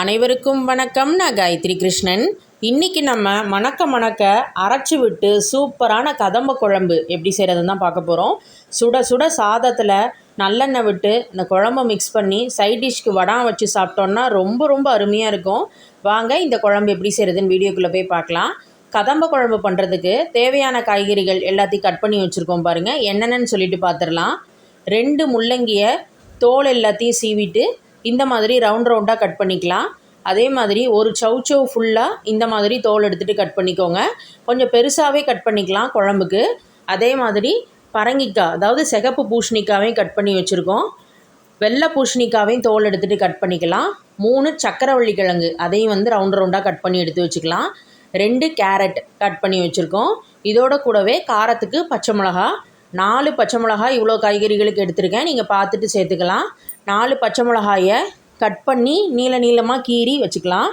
அனைவருக்கும் வணக்கம். நான் காயத்ரி கிருஷ்ணன். இன்றைக்கி நம்ம மணக்க மணக்க அரைச்சி விட்டு சூப்பரான கதம்ப குழம்பு எப்படி செய்கிறதுன்னு தான் பார்க்க போகிறோம் சுட சுட சாதத்தில் நல்லெண்ணெய் விட்டு இந்த குழம்ப மிக்ஸ் பண்ணி சைட் டிஷ்க்கு வடம் வச்சு சாப்பிட்டோன்னா ரொம்ப ரொம்ப அருமையாக இருக்கும். வாங்க இந்த குழம்பு எப்படி செய்கிறதுன்னு வீடியோக்குள்ளே போய் பார்க்கலாம். கதம்ப குழம்பு பண்ணுறதுக்கு தேவையான காய்கறிகள் எல்லாத்தையும் கட் பண்ணி வச்சுருக்கோம் பாருங்கள் என்னென்னு சொல்லிட்டு பார்த்துடலாம் ரெண்டு முள்ளங்கியை தோல் எல்லாத்தையும் சீவிட்டு இந்த மாதிரி ரவுண்ட் ரவுண்டாக கட் பண்ணிக்கலாம். அதே மாதிரி ஒரு சவுச்சவ் ஃபுல்லாக இந்த மாதிரி தோல் எடுத்துகிட்டு கட் பண்ணிக்கோங்க. கொஞ்சம் பெருசாகவே கட் பண்ணிக்கலாம் குழம்புக்கு. அதே மாதிரி பரங்கிக்காய் அதாவது சிகப்பு பூஷணிக்காவையும் கட் பண்ணி வச்சுருக்கோம். வெள்ளை பூஷணிக்காவையும் தோல் எடுத்துகிட்டு கட் பண்ணிக்கலாம். மூணு சக்கரவள்ளி கிழங்கு அதையும் வந்து ரவுண்ட் ரவுண்டாக கட் பண்ணி எடுத்து வச்சுக்கலாம். ரெண்டு கேரட் கட் பண்ணி வச்சுருக்கோம். இதோட கூடவே காரத்துக்கு பச்சை மிளகா நாலு பச்சை மிளகா இவ்வளோ காய்கறிகளுக்கு எடுத்திருக்கேன். நீங்கள் பார்த்துட்டு சேர்த்துக்கலாம். நாலு பச்சை மிளகாயை கட் பண்ணி நீள நீளமாக கீறி வச்சுக்கலாம்.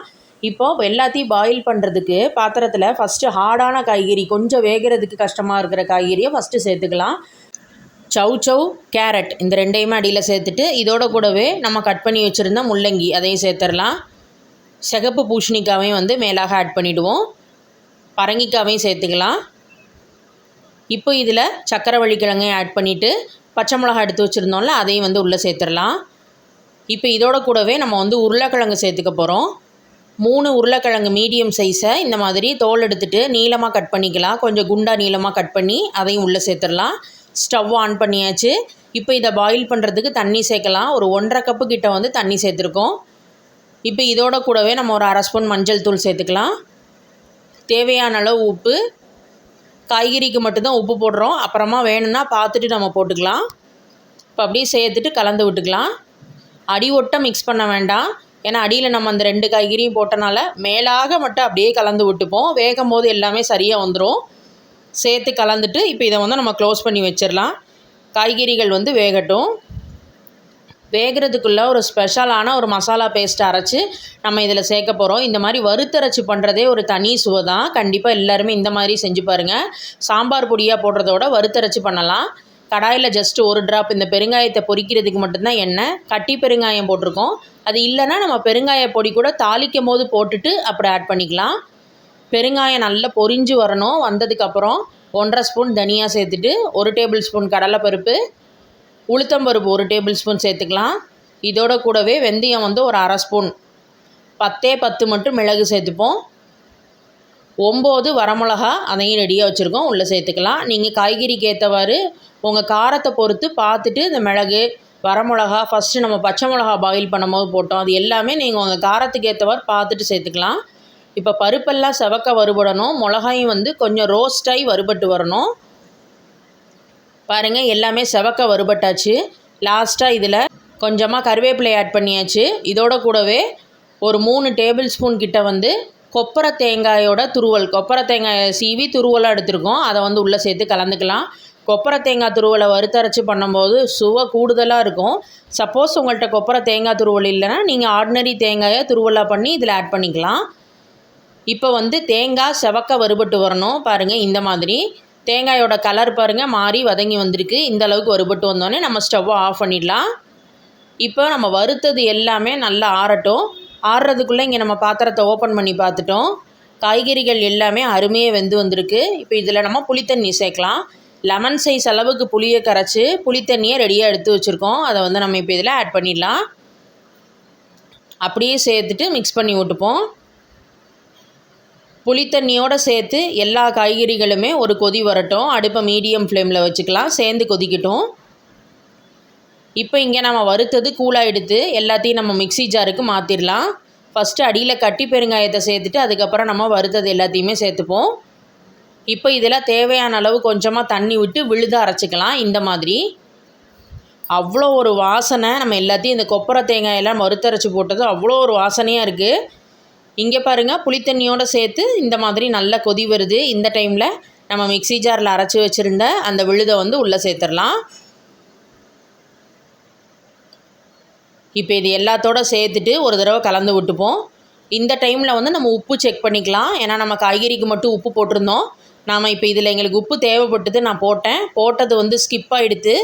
இப்போது எல்லாத்தையும் பாயில் பண்ணுறதுக்கு பாத்திரத்தில் ஃபஸ்ட்டு ஹார்டான காய்கறி கொஞ்சம் வேகிறதுக்கு கஷ்டமாக இருக்கிற காய்கறியை ஃபஸ்ட்டு சேர்த்துக்கலாம். சவ் சவ் கேரட் இந்த ரெண்டையுமே அடியில் சேர்த்துட்டு இதோட கூடவே நம்ம கட் பண்ணி வச்சுருந்த முள்ளங்கி அதையும் சேர்த்துடலாம் சிகப்பு பூஷணிக்காவையும் வந்து மேலாக ஆட் பண்ணிவிடுவோம் பரங்கிக்காவையும் சேர்த்துக்கலாம். இப்போ இதில் சக்கரவள்ளி கிழங்கையும் ஆட் பண்ணிவிட்டு பச்சை மிளகா எடுத்து வச்சுருந்தோம்ல அதையும் வந்து உள்ளே சேர்த்துடலாம். இப்போ இதோட கூடவே நம்ம வந்து உருளைக்கிழங்கு சேர்த்துக்க போகிறோம் மூணு உருளைக்கிழங்கு மீடியம் சைஸை இந்த மாதிரி தோல் எடுத்துகிட்டு நீளமாக கட் பண்ணிக்கலாம். கொஞ்சம் குண்டா நீளமாக கட் பண்ணி அதையும் உள்ளே சேர்த்துடலாம். ஸ்டவ் ஆன் பண்ணியாச்சு. இப்போ இதை பாயில் பண்ணுறதுக்கு தண்ணி சேர்க்கலாம். ஒரு ஒன்றரை கப்பு கிட்ட வந்து தண்ணி சேர்த்துருக்கோம். இப்போ இதோட கூடவே நம்ம ஒரு அரை ஸ்பூன் மஞ்சள் தூள் சேர்த்துக்கலாம். தேவையான அளவு உப்பு காய்கறிக்கு மட்டும்தான் உப்பு போடுறோம். அப்புறமா வேணும்னா பார்த்துட்டு நம்ம போட்டுக்கலாம். இப்போ அப்படியே சேர்த்துட்டு கலந்து விட்டுக்கலாம். அடி ஒட்ட மிக்ஸ் பண்ண வேண்டாம். ஏன்னா அடியில் நம்ம அந்த ரெண்டு காய்கறியும் போட்டனால மேலாக மட்டும் அப்படியே கலந்து விட்டுப்போம். வேகும் போது எல்லாமே சரியாக வந்துடும் சேர்த்து கலந்துட்டு இப்போ இதை வந்து நம்ம க்ளோஸ் பண்ணி வச்சிடலாம். காய்கறிகள் வந்து வேகட்டும். வேகிறதுக்குள்ளே ஒரு ஸ்பெஷலான ஒரு மசாலா பேஸ்ட் அரைச்சி நம்ம இதில் சேர்க்க போகிறோம் இந்த மாதிரி வறுத்தரைச்சி பண்ணுறதே ஒரு தனி சுவை தான். கண்டிப்பாக எல்லாருமே இந்த மாதிரி செஞ்சு பாருங்கள் சாம்பார் பொடியாக போடுறதோட வறுத்தரைச்சி பண்ணலாம். கடாயில் ஜஸ்ட்டு ஒரு ட்ராப் இந்த பெருங்காயத்தை பொரிக்கிறதுக்கு மட்டும்தான் எண்ணெய் கட்டி பெருங்காயம் போட்டிருக்கோம். அது இல்லைன்னா நம்ம பெருங்காய பொடி கூட தாளிக்கும் போது போட்டுட்டு அப்படி ஆட் பண்ணிக்கலாம். பெருங்காயம் நல்லா பொரிஞ்சு வரணும். வந்ததுக்கப்புறம் ஒன்றரை ஸ்பூன் தனியாக சேர்த்துட்டு ஒரு டேபிள் ஸ்பூன் கடலைப்பருப்பு உளுத்தம்பருப்பு ஒரு டேபிள் ஸ்பூன் சேர்த்துக்கலாம். இதோட கூடவே வெந்தயம் வந்து ஒரு அரை ஸ்பூன். பத்தே பத்து மட்டும் மிளகு சேர்த்துப்போம். ஒம்பது வரமிளகா அதையும் ரெடியாக வச்சுருக்கோம். உள்ளே சேர்த்துக்கலாம். நீங்கள் காய்கறிக்கு ஏற்றவாறு உங்கள் காரத்தை பொறுத்து பார்த்துட்டு இந்த மிளகு வரமிளகா ஃபஸ்ட்டு நம்ம பச்சை மிளகா பாயில் பண்ணும்போது போட்டோம். அது எல்லாமே நீங்கள் உங்கள் காரத்துக்கு ஏற்றவாறு பார்த்துட்டு சேர்த்துக்கலாம். இப்போ பருப்பெல்லாம் செவக்க வறுபடணும். மிளகாயும் வந்து கொஞ்சம் ரோஸ்டாகி வறுபட்டு வரணும். பாருங்கள் எல்லாமே செவக்க வறுபட்டாச்சு. லாஸ்ட்டாக இதில் கொஞ்சமாக கருவேப்பிலை ஆட் பண்ணியாச்சு. இதோட கூடவே ஒரு மூணு டேபிள் ஸ்பூன் கிட்ட வந்து கொப்பரை தேங்காயோட துருவல் கொப்பரை தேங்காயை சீவி துருவலாக எடுத்திருக்கோம். அதை வந்து உள்ளே சேர்த்து கலந்துக்கலாம். கொப்பரை தேங்காய் துருவலை வறுத்தரைச்சி பண்ணும்போது சுவை கூடுதலாக இருக்கும். சப்போஸ் உங்கள்கிட்ட கொப்பரை தேங்காய் துருவல் இல்லைன்னா நீங்கள் ஆர்டினரி தேங்காயை துருவலாக பண்ணி இதில் ஆட் பண்ணிக்கலாம். இப்போ வந்து தேங்காய் செவக்க வறுபட்டு வரணும். பாருங்கள் இந்த மாதிரி. தேங்காயோட கலர் பாருங்கள் மாறி வதங்கி வந்திருக்கு. இந்த அளவுக்கு வறுபட்டு வந்தோடனே நம்ம ஸ்டவ்வை ஆஃப் பண்ணிடலாம். இப்போ நம்ம வறுத்தது எல்லாமே நல்லா ஆறட்டும். ஆறுறதுக்குள்ளே இங்கே நம்ம பாத்திரத்தை ஓப்பன் பண்ணி பார்த்துட்டோம். காய்கறிகள் எல்லாமே அருமையாக வெந்து வந்திருக்கு. இப்போ இதில் நம்ம புளித்தண்ணி சேர்க்கலாம். லெமன் சைஸ் அளவுக்கு புளியை கரைச்சி புளித்தண்ணியை ரெடியாக எடுத்து வச்சுருக்கோம். அதை வந்து நம்ம இப்போ இதில் ஆட் பண்ணிடலாம். அப்படியே சேர்த்துட்டு மிக்ஸ் பண்ணி விட்டுப்போம். புளித்தண்ணியோடு சேர்த்து எல்லா காய்கறிகளுமே ஒரு கொதி வரட்டும். அடுப்பை மீடியம் ஃப்ளேமில் வச்சுக்கலாம். சேர்ந்து கொதிக்கட்டும். இப்போ இங்கே நம்ம வறுத்தது கூலாக எடுத்து எல்லாத்தையும் நம்ம மிக்சி ஜாருக்கு மாற்றிடலாம் ஃபஸ்ட்டு அடியில் கட்டி பெருங்காயத்தை சேர்த்துட்டு அதுக்கப்புறம் நம்ம வறுத்தது எல்லாத்தையுமே சேர்த்துப்போம். இப்போ இதில் தேவையான அளவு கொஞ்சமாக தண்ணி விட்டு விழுத அரைச்சிக்கலாம். இந்த மாதிரி. அவ்வளோ ஒரு வாசனை. நம்ம எல்லாத்தையும் இந்த கொப்பரை தேங்காயெல்லாம் வறுத்தரைச்சி போட்டது அவ்வளோ ஒரு வாசனையாக இருக்குது இங்கே பாருங்கள் புளித்தண்ணியோடு சேர்த்து இந்த மாதிரி நல்லா கொதி வருது. இந்த டைமில் நம்ம மிக்சி ஜாரில் அரைச்சி வச்சுருந்த அந்த விழுதை வந்து உள்ளே சேர்த்துடலாம். இப்போ இது எல்லாத்தோட சேர்த்துட்டு ஒரு தடவை கலந்து விட்டுப்போம். இந்த டைமில் வந்து நம்ம உப்பு செக் பண்ணிக்கலாம். ஏன்னா நம்ம காய்கறிக்கு மட்டும் உப்பு போட்டிருந்தோம். நாம் இப்போ இதில் எங்களுக்கு உப்பு தேவைப்பட்டது நான் போட்டேன். போட்டது வந்து ஸ்கிப் ஆகிடுத்து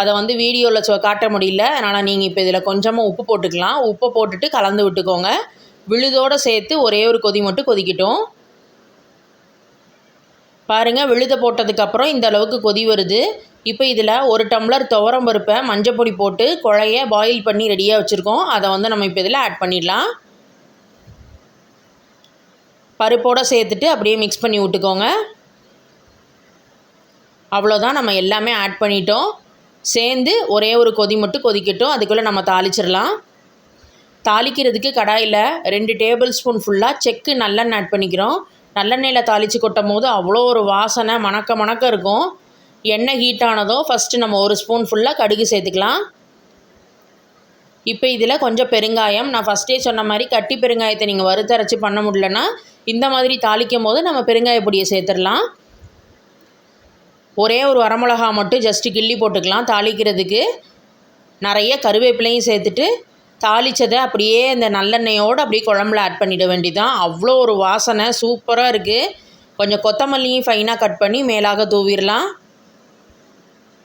அதை வந்து வீடியோவில் காட்ட முடியல. அதனால் நீங்கள் இப்போ இதில் கொஞ்சமாக உப்பு போட்டுக்கலாம். உப்பை போட்டுட்டு கலந்து விட்டுக்கோங்க. விழுதோடு சேர்த்து ஒரே ஒரு கொதி மட்டும் கொதிக்கட்டும். பாருங்கள் விழுத போட்டதுக்கப்புறம் இந்த அளவுக்கு கொதி வருது. இப்போ இதில் ஒரு டம்ளர் துவரம் பருப்பை மஞ்சப்பொடி போட்டு குழைய பாயில் பண்ணி ரெடியாக வச்சுருக்கோம். அதை வந்து நம்ம இப்போ இதில் ஆட் பண்ணிடலாம். பருப்போடு சேர்த்துட்டு அப்படியே மிக்ஸ் பண்ணி விட்டுக்கோங்க. அவ்வளோதான் நம்ம எல்லாமே ஆட் பண்ணிட்டோம். சேர்ந்து ஒரே ஒரு கொதி மட்டும் கொதிக்கட்டும். அதுக்குள்ளே நம்ம தாளிச்சிடலாம். தாளிக்கிறதுக்கு கடாயில் ரெண்டு டேபிள் ஸ்பூன் ஃபுல்லாக செக்கு நல்லெண்ணெய் ஆட் பண்ணிக்கிறோம். நல்லெண்ணெயில் தாளித்து கொட்டும் போது அவ்வளோ ஒரு வாசனை மணக்க மணக்க இருக்கும். எண்ணெய் ஹீட் ஆனதும் ஃபஸ்ட்டு நம்ம ஒரு ஸ்பூன் ஃபுல்லாக கடுகு சேர்த்துக்கலாம். இப்போ இதில் கொஞ்சம் பெருங்காயம். நான் ஃபஸ்ட்டே சொன்ன மாதிரி கட்டி பெருங்காயத்தை நீங்கள் வறுத்தரைச்சி பண்ண முடியலன்னா இந்த மாதிரி தாளிக்கும் போது நம்ம பெருங்காய பொடியை சேர்த்துடலாம். ஒரே ஒரு வரமிளகா மட்டும் ஜஸ்ட்டு கிள்ளி போட்டுக்கலாம். தாளிக்கிறதுக்கு நிறைய கருவேப்பிலையும் சேர்த்துட்டு தாளித்ததை அப்படியே இந்த நல்லெண்ணெயோடு அப்படியே குழம்புல ஆட் பண்ணிட வேண்டிதான். அவ்வளோ ஒரு வாசனை சூப்பராக இருக்குது கொஞ்சம் கொத்தமல்லியும் ஃபைனாக கட் பண்ணி மேலாக தூவிடலாம்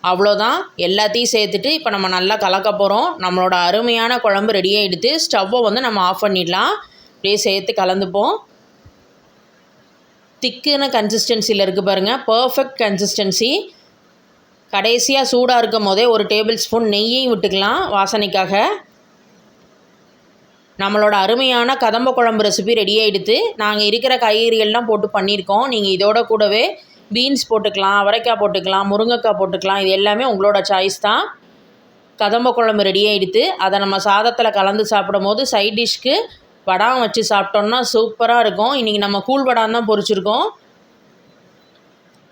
அவ்வளோதான் எல்லாத்தையும் சேர்த்துட்டு இப்போ நம்ம நல்லா கலக்க போகிறோம் நம்மளோட அருமையான குழம்பு ரெடியாக எடுத்து ஸ்டவ்வை வந்து நம்ம ஆஃப் பண்ணிடலாம். அப்படியே சேர்த்து கலந்துப்போம். திக்குன கன்சிஸ்டன்சியில் இருக்குது பாருங்கள் பர்ஃபெக்ட் கன்சிஸ்டன்சி கடைசியாக சூடாக இருக்கும் போதே ஒரு டேபிள் ஸ்பூன் நெய்யையும் விட்டுக்கலாம் வாசனைக்காக. நம்மளோட அருமையான கதம்ப குழம்பு ரெசிபி ரெடி ஆகிடுத்து நாங்கள் இருக்கிற காய்கறிகள்லாம் போட்டு பண்ணியிருக்கோம். நீங்கள் இதோட கூடவே பீன்ஸ் போட்டுக்கலாம் அவரைக்காய் போட்டுக்கலாம் முருங்கைக்காய் போட்டுக்கலாம். இது எல்லாமே உங்களோட சாய்ஸ் தான். கதம்ப குழம்பு ரெடி ஆகிடுத்து அதை நம்ம சாதத்தில் கலந்து சாப்பிடும் போது சைட் டிஷ்க்கு வடாம் வச்சு சாப்பிட்டோம்னா சூப்பராக இருக்கும். இன்றைக்கி நம்ம கூழ் வடாம் தான் பொரிச்சிருக்கோம்.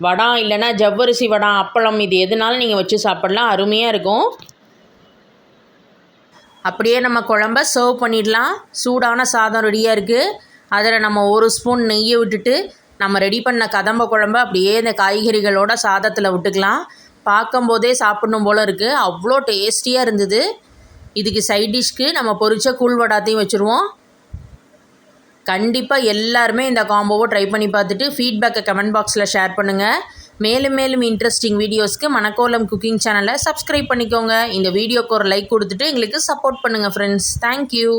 வடாம் இல்லைன்னா ஜவ்வரிசி வடாம் அப்பளம் இது எதுனாலும் நீங்கள் வச்சு சாப்பிட்லாம். அருமையாக இருக்கும். அப்படியே நம்ம குழம்ப சர்வ் பண்ணிடலாம். சூடான சாதம் ரெடியாக இருக்குது அதில் நம்ம ஒரு ஸ்பூன் நெய்யை விட்டுட்டு நம்ம ரெடி பண்ண கதம்ப குழம்ப அப்படியே இந்த காய்கறிகளோட சாதத்தில் விட்டுக்கலாம். பார்க்கும்போதே சாப்பிடணும் போல் இருக்குது அவ்வளோ டேஸ்டியாக இருந்தது. இதுக்கு சைட் டிஷ்க்கு நம்ம பொரிச்ச கூழ் வடாத்தையும் வச்சுருவோம். கண்டிப்பாக எல்லாருமே இந்த காம்போவை ட்ரை பண்ணி பார்த்துட்டு ஃபீட்பேக்கை கமெண்ட் பாக்ஸில் ஷேர் பண்ணுங்கள் மேலும் மேலும் இன்ட்ரெஸ்டிங் வீடியோஸ்க்கு மணக்கோலம் குக்கிங் சேனலை சப்ஸ்கிரைப் பண்ணிக்கோங்க. இந்த வீடியோக்கு ஒரு லைக் கொடுத்துட்டு எங்களுக்கு சப்போர்ட் பண்ணுங்கள் ஃப்ரெண்ட்ஸ் தேங்க்யூ